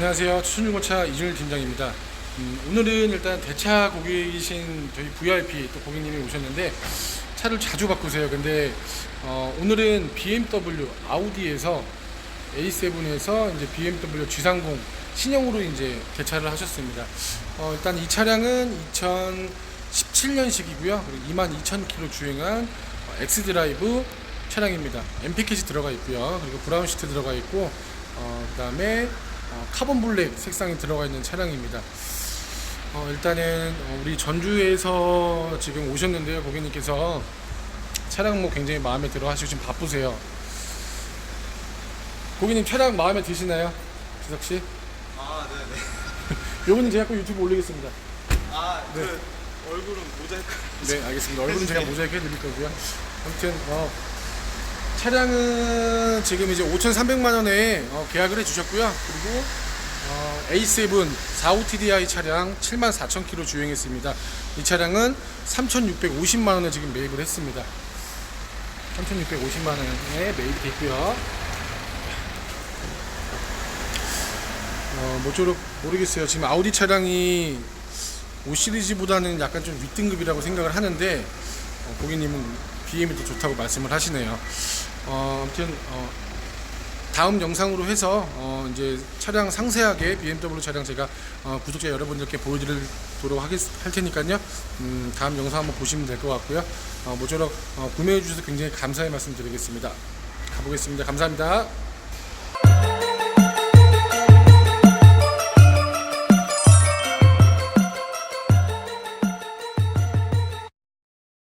안녕하세요. 추천중고차 이준일 팀장입니다. 음, 오늘은 일단 대차 고객이신 저희 VIP 또 고객님이 오셨는데 차를 자주 바꾸세요. 근데 어, 오늘은 BMW 아우디에서 A7에서 이제 BMW G30 신형으로 이제 개차를 하셨습니다. 어, 일단 이 차량은 2017년식이고요. 그리고 22,000km 주행한 어, 엑스드라이브 차량입니다. MP캣이 들어가 있고요. 그리고 브라운 시트 들어가 있고 어, 그다음에 어, 카본 블랙 색상이 들어가 있는 차량입니다. 어, 일단은 어, 우리 전주에서 지금 오셨는데요, 고객님께서 차량 뭐 굉장히 마음에 들어 하시고 지금 바쁘세요. 고객님 차량 마음에 드시나요? 지석 씨? 아, 네네. 요거는 제가 꼭 유튜브 올리겠습니다. 아, 그 네. 얼굴은 모자이크. 네, 알겠습니다. 얼굴은 제가 모자이크 해드릴 거고요. 아무튼 어, 차량은 지금 이제 5,300만 원에 어, 계약을 해주셨고요. 그리고 어, A7 45TDI 차량 74,000km 주행했습니다. 이 차량은 3,650만 원에 지금 매입을 했습니다. 3,650만 원에 매입이 됐고요. 어, 모쪼록 모르겠어요. 지금 아우디 차량이 5 시리즈보다는 약간 좀 윗등급이라고 생각을 하는데 어, 고객님은 BM이 더 좋다고 말씀을 하시네요. 어, 아무튼 어, 다음 영상으로 해서 어, 이제 차량 상세하게 BMW 차량 제가 어, 구독자 여러분들께 보여드리도록 하겠, 할 테니까요. 음, 다음 영상 한번 보시면 될 것 같고요. 어, 모쪼록 어, 구매해 주셔서 굉장히 감사의 말씀 드리겠습니다. 가보겠습니다. 감사합니다.